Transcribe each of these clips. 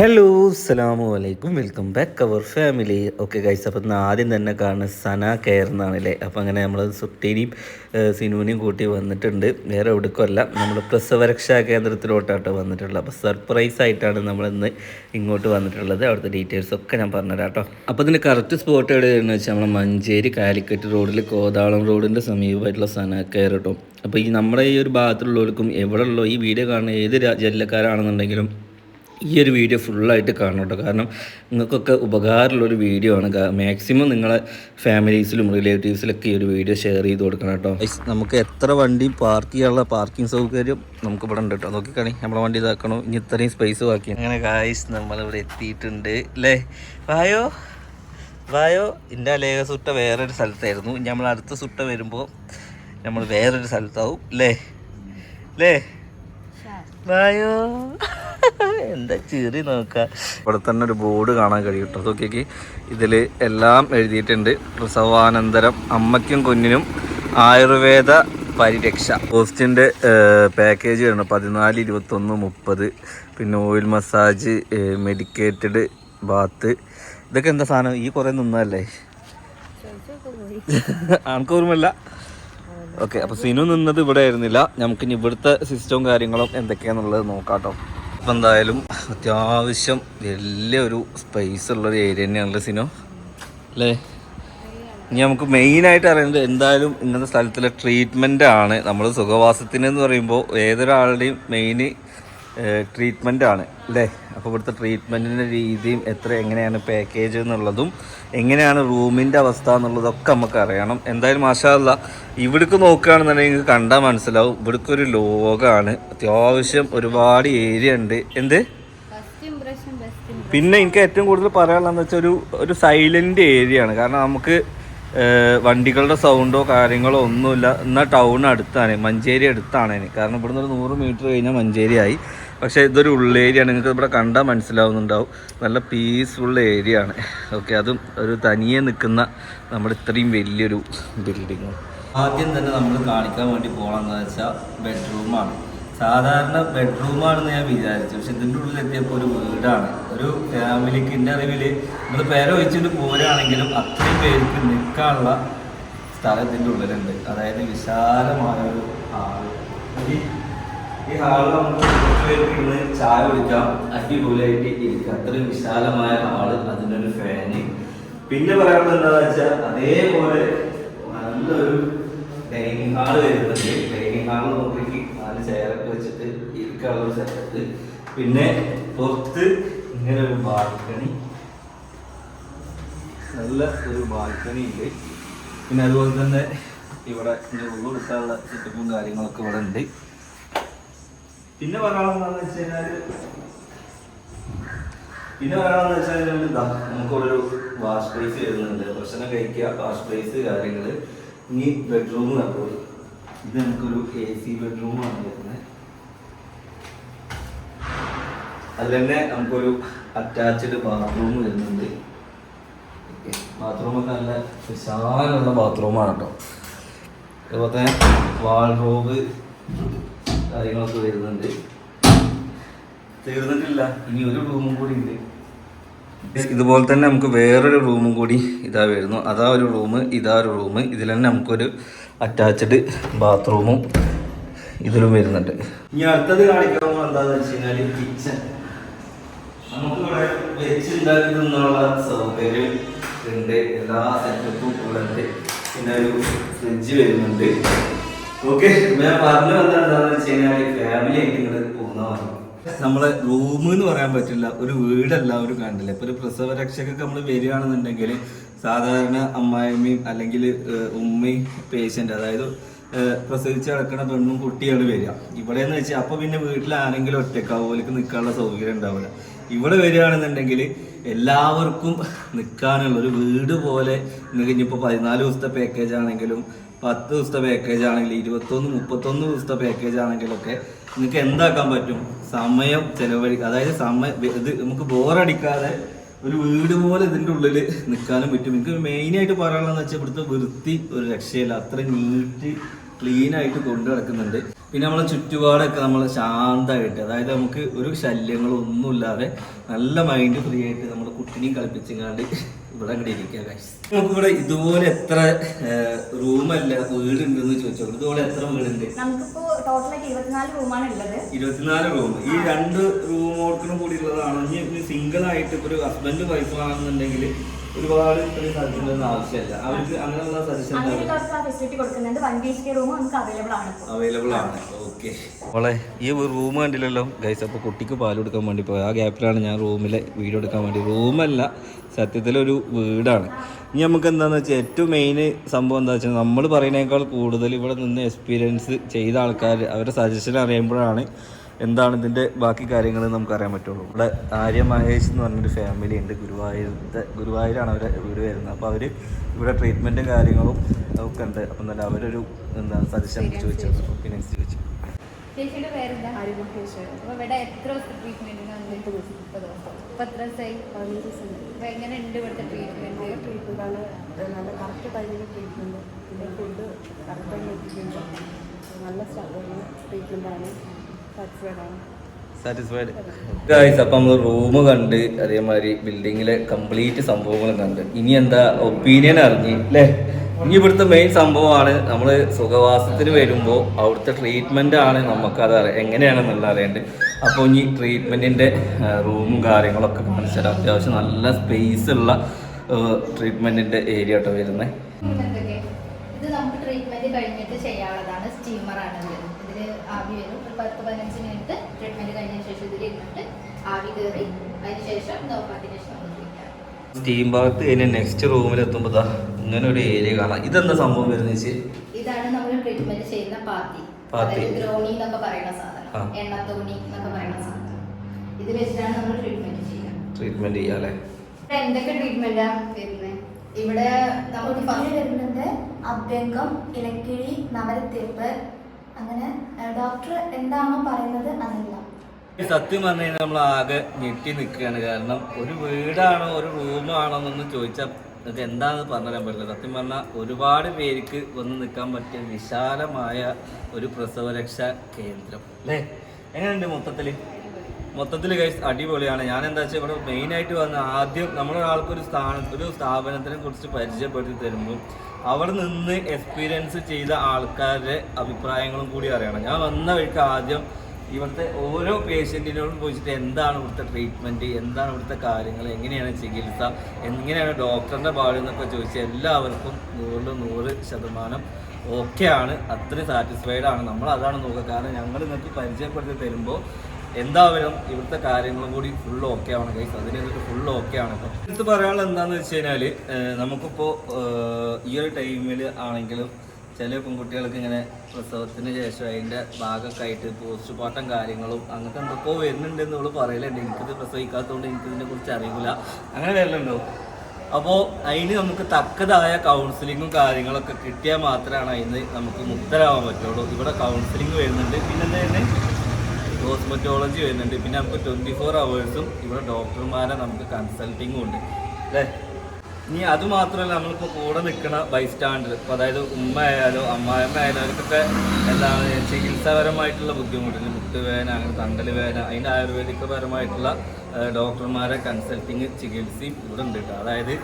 Hello സലാമു അലൈക്കും. Welcome back our family okay guys അപ്പോൾ ഇന്ന് ആദ്യം തന്നെ കാണുന്ന സന കെയർ എന്നാണല്ലേ? അപ്പം അങ്ങനെ നമ്മൾ സുട്ടീനെയും സിനുവിനെയും കൂട്ടി വന്നിട്ടുണ്ട്. വേറെ എവിടേക്കുമല്ല നമ്മൾ പ്രസവരക്ഷാ കേന്ദ്രത്തിലോട്ടാട്ടോ വന്നിട്ടുള്ളത്. അപ്പോൾ സർപ്രൈസ് ആയിട്ടാണ് നമ്മൾ ഇന്ന് ഇങ്ങോട്ട് വന്നിട്ടുള്ളത്. അവിടുത്തെ ഡീറ്റെയിൽസ് ഒക്കെ ഞാൻ പറഞ്ഞുതരാം കേട്ടോ അപ്പോൾ ഇതിന്റെ കറക്റ്റ് സ്പോട്ട് എവിടെയാണെന്ന് വെച്ചാൽ നമ്മൾ മഞ്ചേരി കാലിക്കറ്റ് റോഡിൽ കോതാളം റോഡിന്റെ സമീപമായിട്ടുള്ള സന കെയർ കേട്ടോ. അപ്പോൾ ഈ നമ്മുടെ ഈ ഒരു ഭാഗത്തുള്ളവർക്കും എവിടെയുള്ള ഈ വീഡിയോ കാണുന്ന ഏത് ജില്ലക്കാരാണെന്നുണ്ടെങ്കിലും ഈ ഒരു വീഡിയോ ഫുള്ളായിട്ട് കാണണം കേട്ടോ കാരണം നിങ്ങൾക്കൊക്കെ ഉപകാരമുള്ളൊരു വീഡിയോ ആണ്. മാക്സിമം നിങ്ങളെ ഫാമിലീസിലും റിലേറ്റീവ്സിലൊക്കെ ഈ ഒരു വീഡിയോ ഷെയർ ചെയ്ത് കൊടുക്കണം കേട്ടോ. നമുക്ക് എത്ര വണ്ടി പാർക്ക് ചെയ്യാനുള്ള പാർക്കിംഗ് സൗകര്യം നമുക്ക് ഇവിടെ ഉണ്ട് കേട്ടോ. നോക്കിക്കണി നമ്മളെ വണ്ടി ഇതാക്കണം. ഇനി ഇത്രയും സ്പേസ് ബാക്കി. അങ്ങനെ ഗായ്സ് നമ്മളിവിടെ എത്തിയിട്ടുണ്ട് അല്ലേ വായോ? വായോ? എന്റെ ലേഖ സുട്ട വേറൊരു സ്ഥലത്തായിരുന്നു. ഇനി നമ്മൾ അടുത്ത സുട്ട വരുമ്പോൾ നമ്മൾ വേറൊരു സ്ഥലത്താവും അല്ലേ അല്ലേ വായോ? എന്താ ചീറി നോക്ക? ഇവിടെ തന്നെ ഒരു ബോർഡ് കാണാൻ കഴിയും കേട്ടോ. നോക്കിയേക്ക്. ഇതിൽ എല്ലാം എഴുതിയിട്ടുണ്ട്. പ്രസവാനന്തരം അമ്മയ്ക്കും കുഞ്ഞിനും ആയുർവേദ പരിരക്ഷ. പോസ്റ്റിന്റെ പാക്കേജ് വരുന്നത് പതിനാല് ഇരുപത്തൊന്ന് മുപ്പത്. പിന്നെ ഓയിൽ മസാജ് മെഡിക്കേറ്റഡ് ബാത്ത് ഇതൊക്കെ എന്താ സാധനം? ഈ കുറേ നിന്നല്ലേ ആൾക്ക് ഓർമ്മയില്ല. ഓക്കെ അപ്പോൾ സിനു നിന്നത് ഇവിടെ ആയിരുന്നില്ല. നമുക്കിനി ഇവിടുത്തെ സിസ്റ്റവും കാര്യങ്ങളും എന്തൊക്കെയാന്നുള്ളത് നോക്കാട്ടോ അപ്പം എന്തായാലും അത്യാവശ്യം വലിയൊരു സ്പേസ് ഉള്ളൊരു ഏരിയ തന്നെയാണല്ലോ സിനോ. അല്ലേ? ഇനി നമുക്ക് മെയിനായിട്ട് അറിയുന്നത് എന്തായാലും ഇങ്ങനത്തെ സ്ഥലത്തിലെ ട്രീറ്റ്മെന്റ് ആണ്. നമ്മൾ സുഖവാസത്തിന് എന്ന് പറയുമ്പോൾ ഏതൊരാളുടെയും മെയിൻ ട്രീറ്റ്മെന്റ് ആണ് അല്ലേ? അപ്പോൾ ഇവിടുത്തെ ട്രീറ്റ്മെന്റിന്റെ രീതിയും എത്ര എങ്ങനെയാണ് പാക്കേജ് എന്നുള്ളതും എങ്ങനെയാണ് റൂമിന്റെ അവസ്ഥ എന്നുള്ളതൊക്കെ നമുക്ക് അറിയണം. എന്തായാലും മാഷാല്ല ഇവിടേക്ക് നോക്കുകയാണെന്നുണ്ടെങ്കിൽ നിങ്ങൾക്ക് കണ്ടാൽ മനസ്സിലാവും ഇവിടേക്ക് ഒരു ലോകമാണ് അത്യാവശ്യം ഒരുപാട് ഏരിയ ഉണ്ട്. എന്ത്? പിന്നെ എനിക്ക് ഏറ്റവും കൂടുതൽ പറയാനുള്ളതെന്ന് വെച്ചാൽ ഒരു ഒരു സൈലന്റ് ഏരിയ ആണ്. കാരണം നമുക്ക് വണ്ടികളുടെ സൗണ്ടോ കാര്യങ്ങളോ ഒന്നുമില്ല. എന്നാൽ ടൗൺ അടുത്താണ് മഞ്ചേരി അടുത്താണ്. കാരണം ഇവിടുന്ന് ഒരു നൂറ് മീറ്റർ കഴിഞ്ഞാൽ മഞ്ചേരി ആയി. പക്ഷേ ഇതൊരു ഉള്ളേരിയാണ് നിങ്ങൾക്ക് ഇവിടെ കണ്ടാൽ മനസ്സിലാവുന്നുണ്ടാവും. നല്ല പീസ്ഫുൾ ഏരിയ ആണ്. ഓക്കെ അതും ഒരു തനിയെ നിൽക്കുന്ന നമ്മുടെ ഇത്രയും വലിയൊരു ബിൽഡിങ് ആദ്യം തന്നെ നമ്മൾ കാണിക്കാൻ വേണ്ടി പോകണമെന്ന് വെച്ചാൽ ബെഡ്റൂമാണ് സാധാരണ ബെഡ്റൂമാണെന്ന് ഞാൻ വിചാരിച്ചു. പക്ഷെ ഇതിന്റെ ഉള്ളിൽ എത്തിയപ്പോൾ ഒരു വീടാണ്. ഒരു ഫാമിലിക്ക് എന്റെ അറിവിൽ നമ്മൾ പേര ഒഴിച്ചിട്ട് പോരാണെങ്കിലും അത്രയും പേർക്ക് നിൽക്കാനുള്ള സ്ഥലത്തിന്റെ ഉള്ളിലുണ്ട്. അതായത് വിശാലമായ ഒരു ഹാൾ ഈ- ഹാളിൽ നമുക്ക് കുറച്ച് പേർക്ക് ഇരുന്ന് ചായ കുടിക്കാം. അടിപൊളിയായിട്ട് ഇരിക്കാം. അത്രയും വിശാലമായ ഹാൾ അതിനൊരു ഫാന് പിന്നെ പറയാനുള്ളത് എന്താണെന്ന് വെച്ചാൽ അതേപോലെ നല്ലൊരു ഡൈനിങ് ഹാൾ വരുന്നുണ്ട്. ഡൈനിങ് ഹാൾ നോക്കി നാല് ചെയറൊക്കെ വെച്ചിട്ട് ഇരിക്കാനുള്ള ഒരു പിന്നെ പുറത്ത് ഇങ്ങനെ ഒരു ബാൽക്കണി. നല്ല ഒരു ബാൽക്കണി ഉണ്ട്. പിന്നെ അതുപോലെ തന്നെ ഇവിടെ ഉള്ളു എടുക്കാനുള്ള സെറ്റപ്പും കാര്യങ്ങളൊക്കെ ഇവിടെ ഉണ്ട്. പിന്നെ പറയാനുള്ളതെന്ന് വെച്ച് കഴിഞ്ഞാൽ പിന്നെ പറയാണെന്ന് വെച്ചാൽ ഇതാ നമുക്കൊരു വാഷ് പ്ലേസ് വരുന്നുണ്ട്. ഭക്ഷണം കഴിക്കുക വാഷ് പ്ലേസ് കാര്യങ്ങൾ ഇനി ബെഡ്റൂം നടക്കും ഇത് നമുക്കൊരു എ സി ബെഡ്റൂമാണ് വരുന്നത് അതിൽ തന്നെ നമുക്കൊരു അറ്റാച്ച്ഡ് ബാത്റൂം വരുന്നുണ്ട്. ബാത്റൂമൊക്കെ നല്ല വിശാലമുള്ള ബാത്റൂമാണ് കേട്ടോ. അതുപോലെ തന്നെ വാൾറോബ് കാര്യങ്ങളൊക്കെ വരുന്നുണ്ട്. തീർന്നിട്ടില്ല. ഇനി ഒരു റൂമും കൂടി ഉണ്ട്. ഇതുപോലെ തന്നെ നമുക്ക് വേറൊരു റൂമും കൂടി ഇതാ വരുന്നു. അതാ ഒരു റൂം ഇതാ ഒരു റൂം. ഇതിൽ തന്നെ നമുക്കൊരു അറ്റാച്ച്ഡ് ബാത്റൂമും ഇതിലും വരുന്നുണ്ട്. ഇനി അടുത്തത് കാണിക്കാൻ എന്താണെന്ന് വെച്ച് കഴിഞ്ഞാൽ കിച്ചൺ നമുക്കിവിടെ വെച്ചുണ്ടാക്കി തിന്നുള്ള സൗകര്യം ഉണ്ട്. എല്ലാ സെറ്റപ്പും ഇവിടെ ഉണ്ട്. പിന്നെ ഒരു ഫ്രിഡ്ജ് വരുന്നുണ്ട്. ഓക്കെ ഞാൻ പറഞ്ഞു വന്നത് എന്താണെന്ന് വെച്ച് കഴിഞ്ഞാൽ ഫാമിലി ആയിട്ട് ഇങ്ങോട്ട് പോകുന്നതാണ് നമ്മളെ റൂം എന്ന് പറയാൻ പറ്റില്ല ഒരു വീടല്ല ഒരു കണ്ടില്ല? ഇപ്പൊ ഒരു പ്രസവ രക്ഷകൊക്കെ നമ്മൾ വരികയാണെന്നുണ്ടെങ്കിൽ സാധാരണ അമ്മായിമ്മയും അല്ലെങ്കിൽ ഉമ്മയും പേഷ്യന്റ് അതായത് പ്രസവിച്ച് കിടക്കുന്ന പെണ്ണും കുട്ടിയാണ് വരിക. ഇവിടെ എന്ന് വെച്ചാൽ അപ്പൊ പിന്നെ വീട്ടിൽ ആരെങ്കിലും ഒറ്റക്കാവും നിൽക്കാനുള്ള സൗകര്യം ഉണ്ടാവില്ല. ഇവിടെ വരികയാണെന്നുണ്ടെങ്കിൽ എല്ലാവർക്കും നിൽക്കാനുള്ള ഒരു വീട് പോലെ നിങ്ങൾക്ക് ഇനിയിപ്പോൾ പതിനാല് ദിവസത്തെ പാക്കേജ് ആണെങ്കിലും പത്ത് ദിവസത്തെ പാക്കേജ് ആണെങ്കിലും ഇരുപത്തൊന്ന് മുപ്പത്തൊന്ന് ദിവസത്തെ പാക്കേജ് ആണെങ്കിലൊക്കെ നിങ്ങൾക്ക് എന്താക്കാൻ പറ്റും? സമയം ചെലവഴി അതായത് സമയം ഇത് നമുക്ക് ബോറടിക്കാതെ ഒരു വീട് പോലെ ഇതിന്റെ ഉള്ളിൽ നിൽക്കാനും പറ്റും. എനിക്ക് മെയിനായിട്ട് പറയാനുള്ളതെന്ന് വെച്ചാൽ ഇവിടുത്തെ വൃത്തി ഒരു രക്ഷയില്ല. അത്ര നീറ്റ് ക്ലീൻ ആയിട്ട് കൊണ്ടു നടക്കുന്നുണ്ട്. പിന്നെ നമ്മളെ ചുറ്റുപാടൊക്കെ നമ്മൾ ശാന്തമായിട്ട് അതായത് നമുക്ക് ഒരു ശല്യങ്ങളൊന്നുമില്ലാതെ നല്ല മൈൻഡ് ഫ്രീ ആയിട്ട് നമ്മൾ കുട്ടിനെയും കളിപ്പിച്ചങ്ങാണ്ട് ഇവിടെ അങ്ങോട്ട് ഇരിക്കുക. നമുക്ക് ഇവിടെ ഇതുപോലെ എത്ര റൂമല്ല വീടുണ്ടെന്ന് ചോദിച്ചോ? ഇതുപോലെ എത്ര വീടുണ്ട്? നമുക്കിപ്പോ ടോട്ടലായിട്ട് ഇരുപത്തിനാല് റൂമാണ് ഉള്ളത്. ഇരുപത്തിനാല് റൂം ഈ രണ്ട് റൂമോർക്കിനും കൂടി ഉള്ളതാണ്. ഇനി സിംഗിൾ ആയിട്ട് ഇപ്പൊ ഒരു ഹസ്ബൻഡ് വൈഫ് ആണെന്നുണ്ടെങ്കിൽ ഒരുപാട് ഇത്രയും സജഷൻ ഒന്നും ആവശ്യമില്ല. അവർക്ക് അങ്ങനെയുള്ള സജഷൻ അങ്ങനെയുള്ള ഫെസിലിറ്റി കൊടുക്കുന്നുണ്ട്. One B H K room നമുക്ക് അവൈലബിൾ ആണ് ഓക്കെ മോളെ ഈ റൂം കണ്ടില്ലല്ലോ? ഗൈസ് അപ്പോൾ കുട്ടിക്ക് പാൽ കൊടുക്കാൻ വേണ്ടി പോയി. ആ ഗ്യാപ്പിലാണ് ഞാൻ റൂമിലെ വീഡിയോ എടുക്കാൻ വേണ്ടി. റൂമല്ല സത്യത്തിലൊരു വീടാണ്. ഇനി നമുക്ക് എന്താണെന്ന് വെച്ചാൽ ഏറ്റവും മെയിൻ സംഭവം എന്താ വെച്ചാൽ നമ്മൾ പറയുന്നതിനേക്കാൾ കൂടുതൽ ഇവിടെ നിന്ന് എക്സ്പീരിയൻസ് ചെയ്ത ആൾക്കാർ അവരുടെ സജഷൻ അറിയുമ്പോഴാണ് എന്താണ് ഇതിന്റെ ബാക്കി കാര്യങ്ങൾ നമുക്ക് അറിയാൻ പറ്റുള്ളൂ. ഇവിടെ ആര്യ മഹേഷ് എന്ന് പറഞ്ഞൊരു ഫാമിലി ഉണ്ട്. ഗുരുവായൂരത്തെ ഗുരുവായൂരാണ് അവരെ വീട് വരുന്നത്. അപ്പോൾ അവർ ഇവിടെ ട്രീറ്റ്മെന്റും കാര്യങ്ങളും ഒക്കെ ഉണ്ട്. അപ്പം തന്നെ അവരൊരു എന്താണ് സജഷൻ ചോദിച്ചത് ഒപ്പീനിയൻസ് ചോദിച്ചു? ചേച്ചിയുടെ പേരെന്താ? അപ്പൊ ഇവിടെ എത്ര ദിവസത്തെ ട്രീറ്റ്മെന്റിന് മുപ്പത് ദിവസം. ഇപ്പൊ എത്ര ദിവസമായി? അപ്പൊ എങ്ങനെ ഉണ്ട് ഇവിടുത്തെ ട്രീറ്റ്മെന്റ് ട്രീറ്റ്മെന്റാണ് നല്ല കറക്റ്റ് ടൈമിൽ ട്രീറ്റ്മെന്റ് പിന്നെ ഫുഡ് കറക്റ്റ് ടൈമിൽ എത്തിക്കുന്നുണ്ട് നല്ല ട്രീറ്റ്മെന്റാണ് സാറ്റിസ്ഫൈഡ് ഗായ്സ് അപ്പം നമ്മൾ റൂം കണ്ട് അതേമാതിരി ബിൽഡിങ്ങിലെ കംപ്ലീറ്റ് സംഭവങ്ങൾ കണ്ട്. ഇനി എന്താ ഒപ്പീനിയൻ അറിഞ്ഞ് അല്ലേ ഇനി ഇവിടുത്തെ മെയിൻ സംഭവമാണ് നമ്മൾ സുഖവാസത്തിന് വരുമ്പോൾ അവിടുത്തെ ട്രീറ്റ്മെന്റ് ആണ് നമുക്കത് അറിയാം എങ്ങനെയാണെന്നുള്ള അറിയേണ്ടത്. അപ്പോൾ ഇനി ട്രീറ്റ്മെന്റിന്റെ റൂമും കാര്യങ്ങളൊക്കെ കാണിച്ചാൽ അത്യാവശ്യം നല്ല സ്പേസ് ഉള്ള ട്രീറ്റ്മെന്റിന്റെ ഏരിയ കേട്ടോ വരുന്നത് ഇത് നമുക്ക് ട്രീറ്റ്മെന്റ് കഴിഞ്ഞിട്ട് ചെയ്യാനുള്ളതാണ് സ്റ്റീമറാണ് ഇത് ഇതിൽ ആവി വരും. ഒരു പത്ത് പതിനഞ്ച് മിനിറ്റ് ട്രീറ്റ്മെന്റ് കഴിഞ്ഞ ശേഷം ഇതിൽ ഇരുന്നിട്ട് ആവി കയറി അതിനുശേഷം നോക്കാത്തിന് ശേഷം നമ്മൾ സ്റ്റീം ഭാഗത്ത് കഴിഞ്ഞ് നെക്സ്റ്റ് റൂമിലെത്തുമ്പോൾ ഇങ്ങനെ ഒരു ഏരിയ കാണാം. ഇതെന്താ സംഭവം വരുന്നത് ഇതാണ് നമ്മൾ ട്രീറ്റ്മെന്റ് ചെയ്യുന്ന പാത്തി. പാത്തി. ദ്രോണി എന്നൊക്കെ പറയുന്ന സാധനം. എണ്ണ തോണി എന്നൊക്കെ പറയുന്ന സാധനം. ഇത് വെച്ചിട്ടാണ് നമ്മൾ ട്രീറ്റ്മെന്റ് ചെയ്യുക. ട്രീറ്റ്മെന്റ് ചെയ്യാം അല്ലേ? ഇവിടെ എന്തൊക്കെ ട്രീറ്റ്മെന്റാ വരുന്നത് ഇവിടെ നമുക്ക് ഫസ്റ്റ് വരുന്നത് അഭ്യംഗം ഇലക്കിഴി നവരത്തേപ്പ് അങ്ങനെ ഡോക്ടർ പറയുന്നത് സത്യം പറഞ്ഞു കഴിഞ്ഞാൽ നമ്മൾ ആകെ ഞെട്ടി നിൽക്കുകയാണ്. കാരണം ഒരു വീടാണോ ഒരു റൂമാണോ എന്നൊന്ന് ചോദിച്ചാൽ നിങ്ങൾക്ക് എന്താണെന്ന് പറഞ്ഞു തരാൻ പറ്റില്ല. സത്യം പറഞ്ഞാൽ ഒരുപാട് പേർക്ക് വന്ന് നിൽക്കാൻ പറ്റിയ വിശാലമായ ഒരു പ്രസവരക്ഷാ കേന്ദ്രം. അല്ലേ? എങ്ങനെയുണ്ട് മൊത്തത്തിൽ മൊത്തത്തിൽ ഗൈസ് അടിപൊളിയാണ്. ഞാൻ എന്താ വെച്ചാൽ ഇവിടെ മെയിനായിട്ട് വന്ന ആദ്യം നമ്മളൊരാൾക്കൊരു സ്ഥാന ഒരു സ്ഥാപനത്തിനെ കുറിച്ച് പരിചയപ്പെടുത്തി തരുമ്പോൾ അവിടെ നിന്ന് എക്സ്പീരിയൻസ് ചെയ്ത ആൾക്കാരുടെ അഭിപ്രായങ്ങളും കൂടി അറിയണം. ഞാൻ വന്ന വഴിക്ക് ആദ്യം ഇവിടുത്തെ ഓരോ പേഷ്യന്റിനോടും ചോദിച്ചിട്ട് എന്താണ് ഇവിടുത്തെ ട്രീറ്റ്മെന്റ് എന്താണ് ഇവിടുത്തെ കാര്യങ്ങൾ എങ്ങനെയാണ് ചികിത്സ എങ്ങനെയാണ് ഡോക്ടറിന്റെ പാട് എന്നൊക്കെ ചോദിച്ചാൽ എല്ലാവർക്കും നൂറിൽ നൂറ് ശതമാനം ഓക്കെയാണ് അത്രയും സാറ്റിസ്ഫൈഡ് ആണ്. നമ്മൾ അതാണ് നോക്കുക. കാരണം ഞങ്ങൾ നിങ്ങൾക്ക് പരിചയപ്പെടുത്തി തരുമ്പോൾ എന്തായാലും ഇവിടുത്തെ കാര്യങ്ങളും കൂടി ഫുൾ ഓക്കെ ആണ് ഗൈസ് അതിന് എന്നിട്ട് ഫുൾ ഓക്കെ ആണ് ഇപ്പം എടുത്ത് പറയാനുള്ളത് എന്താണെന്ന് വെച്ച് കഴിഞ്ഞാൽ നമുക്കിപ്പോൾ ഈ ഒരു ടൈമിൽ ആണെങ്കിലും ചില പെൺകുട്ടികൾക്ക് ഇങ്ങനെ പ്രസവത്തിന് ശേഷം അതിന്റെ ഭാഗമൊക്കെ ആയിട്ട് പോസ്റ്റ് പാട്ടം കാര്യങ്ങളും അങ്ങനത്തെ എന്തൊക്കെയോ വരുന്നുണ്ട് നമ്മൾ പറയലുണ്ട്. എനിക്കിത് പ്രസവിക്കാത്തതുകൊണ്ട് എനിക്കിതിനെ കുറിച്ച് അറിയില്ല അങ്ങനെ വരലുണ്ടോ. അപ്പോൾ അതിന് നമുക്ക് തക്കതായ കൗൺസിലിങ്ങും കാര്യങ്ങളൊക്കെ കിട്ടിയാൽ മാത്രമാണ് അതിന് നമുക്ക് മുക്തരാവാൻ പറ്റുള്ളൂ. ഇവിടെ കൗൺസിലിംഗ് വരുന്നുണ്ട്. പിന്നെ എന്താ ഹോസ്പിറ്റോളജി വരുന്നുണ്ട്. പിന്നെ നമുക്ക് ട്വന്റി ഫോർ അവേഴ്സും ഇവിടെ ഡോക്ടർമാരെ നമുക്ക് കൺസൾട്ടിങ്ങും ഉണ്ട്. അല്ലേ? ഇനി അത് മാത്രമല്ല നമ്മളിപ്പോൾ കൂടെ നിൽക്കുന്ന ബൈസ്റ്റാൻഡർ ഇപ്പോൾ അതായത് ഉമ്മ ആയാലും അമ്മായമ്മ ആയാലും അവർക്കൊക്കെ എന്താണ് ചികിത്സാപരമായിട്ടുള്ള ബുദ്ധിമുട്ടുണ്ട്. മുട്ടുവേദന അങ്ങനെ തണ്ടൽ വേദന അതിന്റെ ആയുർവേദിക പരമായിട്ടുള്ള ഡോക്ടർമാരെ കൺസൾട്ടിങ് ചികിത്സയും ഇവിടെ ഉണ്ട് കേട്ടോ. അതായത്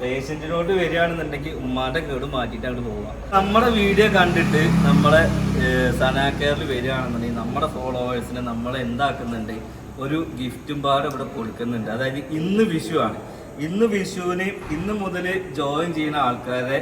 പേഷ്യന്റിനോട് വരികയാണെന്നുണ്ടെങ്കിൽ ഉമ്മാന്റെ കേട് മാറ്റിട്ട് അങ്ങോട്ട് പോവാം. നമ്മുടെ വീഡിയോ കണ്ടിട്ട് നമ്മളെ കെയറിൽ വരികയാണെന്നുണ്ടെങ്കിൽ നമ്മുടെ ഫോളോവേഴ്സിനെ നമ്മൾ എന്താക്കുന്നുണ്ട്? ഒരു ഗിഫ്റ്റും പാടെ ഇവിടെ കൊടുക്കുന്നുണ്ട്. അതായത് ഇന്ന് വിഷു ആണ് ഇന്ന് വിഷുവിന് ഇന്ന് മുതൽ ജോയിൻ ചെയ്യുന്ന ആൾക്കാരെ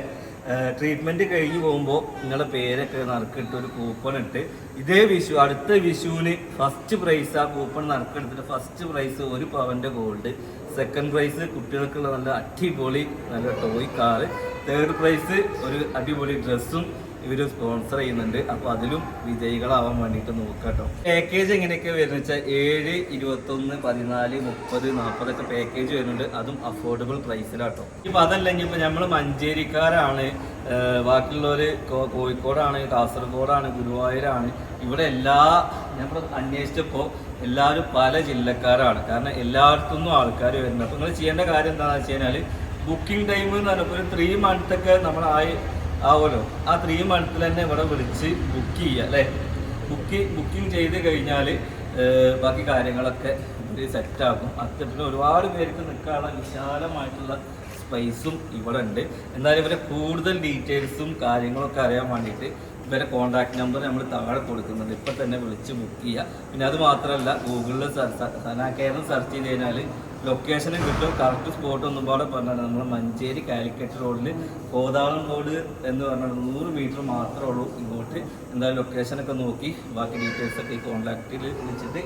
ട്രീറ്റ്മെന്റ് കഴിഞ്ഞ് പോകുമ്പോൾ നിങ്ങളുടെ പേരൊക്കെ നറുക്കിട്ട് ഒരു കൂപ്പൺ ഇട്ട്. ഇതേ വിഷു അടുത്ത വിഷുവിന് ഫസ്റ്റ് പ്രൈസ് ആ കൂപ്പൺ നറുക്കെടുത്തിട്ട് ഫസ്റ്റ് പ്രൈസ് ഒരു പവന്റെ ഗോൾഡ് സെക്കൻഡ് പ്രൈസ് കുട്ടികൾക്കുള്ള നല്ല അടിപൊളി നല്ല ടോയ് കാറ് തേർഡ് പ്രൈസ് ഒരു അടിപൊളി ഡ്രസ്സും ഇവർ സ്പോൺസർ ചെയ്യുന്നുണ്ട്. അപ്പോൾ അതിലും വിജയികളാവാൻ വേണ്ടിയിട്ട് നോക്കാട്ടോ. കേട്ടോ പാക്കേജ് എങ്ങനെയൊക്കെ വരുന്നത് വെച്ചാൽ ഏഴ് ഇരുപത്തൊന്ന് പതിനാല് മുപ്പത് നാൽപ്പതൊക്കെ പാക്കേജ് വരുന്നുണ്ട്. അതും അഫോർഡബിൾ പ്രൈസിലാട്ടോ ഇപ്പം അതല്ലെങ്കിൽ ഇപ്പം നമ്മൾ മഞ്ചേരിക്കാരാണ്. ബാക്കിയുള്ളവര് കോഴിക്കോടാണ് കാസർഗോഡാണ് ഗുരുവായൂരാണ്. ഇവിടെ എല്ലാ ഞാൻ അന്വേഷിച്ചപ്പോ എല്ലാവരും പല ജില്ലക്കാരാണ്. കാരണം എല്ലായിടത്തുനിന്നും ആൾക്കാർ വരുന്നത് അപ്പോൾ നിങ്ങൾ ചെയ്യേണ്ട കാര്യം എന്താണെന്ന് വെച്ച് കഴിഞ്ഞാൽ ബുക്കിംഗ് ടൈം എന്ന് പറഞ്ഞപ്പോൾ ഒരു ത്രീ മന്ത്തൊക്കെ നമ്മൾ ആയി ആവുമല്ലോ ആ ത്രീ മന്ത്തിൽ തന്നെ ഇവിടെ വിളിച്ച് ബുക്ക് ചെയ്യുക അല്ലേ? ബുക്ക് ബുക്കിംഗ് ചെയ്ത് കഴിഞ്ഞാൽ ബാക്കി കാര്യങ്ങളൊക്കെ ഇവർ സെറ്റാക്കും അത്തരത്തിൽ ഒരുപാട് പേർക്ക് നിൽക്കാനുള്ള വിശാലമായിട്ടുള്ള സ്പേസും ഇവിടെ ഉണ്ട് എന്നാലും ഇവരെ കൂടുതൽ ഡീറ്റെയിൽസും കാര്യങ്ങളൊക്കെ അറിയാൻ വേണ്ടിയിട്ട് ഇവരെ കോൺടാക്ട് നമ്പർ നമ്മൾ താഴെ കൊടുക്കുന്നുണ്ട്. ഇപ്പം തന്നെ വിളിച്ച് ബുക്ക് ചെയ്യുക. പിന്നെ അത് മാത്രമല്ല ഗൂഗിളിൽ സനാ കേരളം സെർച്ച് ചെയ്ത് കഴിഞ്ഞാൽ ലൊക്കേഷനും കിട്ടും. കറക്റ്റ് സ്പോട്ട് ഒന്നും പാടെ പറഞ്ഞാൽ നമ്മൾ മഞ്ചേരി കാലിക്കറ്റ് റോഡിൽ കോതാളം റോഡ് എന്ന് പറഞ്ഞാൽ നൂറ് മീറ്റർ മാത്രമേ ഉള്ളൂ ഇങ്ങോട്ട്. എന്തായാലും ലൊക്കേഷനൊക്കെ നോക്കി. ബാക്കി ഡീറ്റെയിൽസൊക്കെ ഈ കോൺടാക്റ്റിൽ വിളിച്ചിട്ട്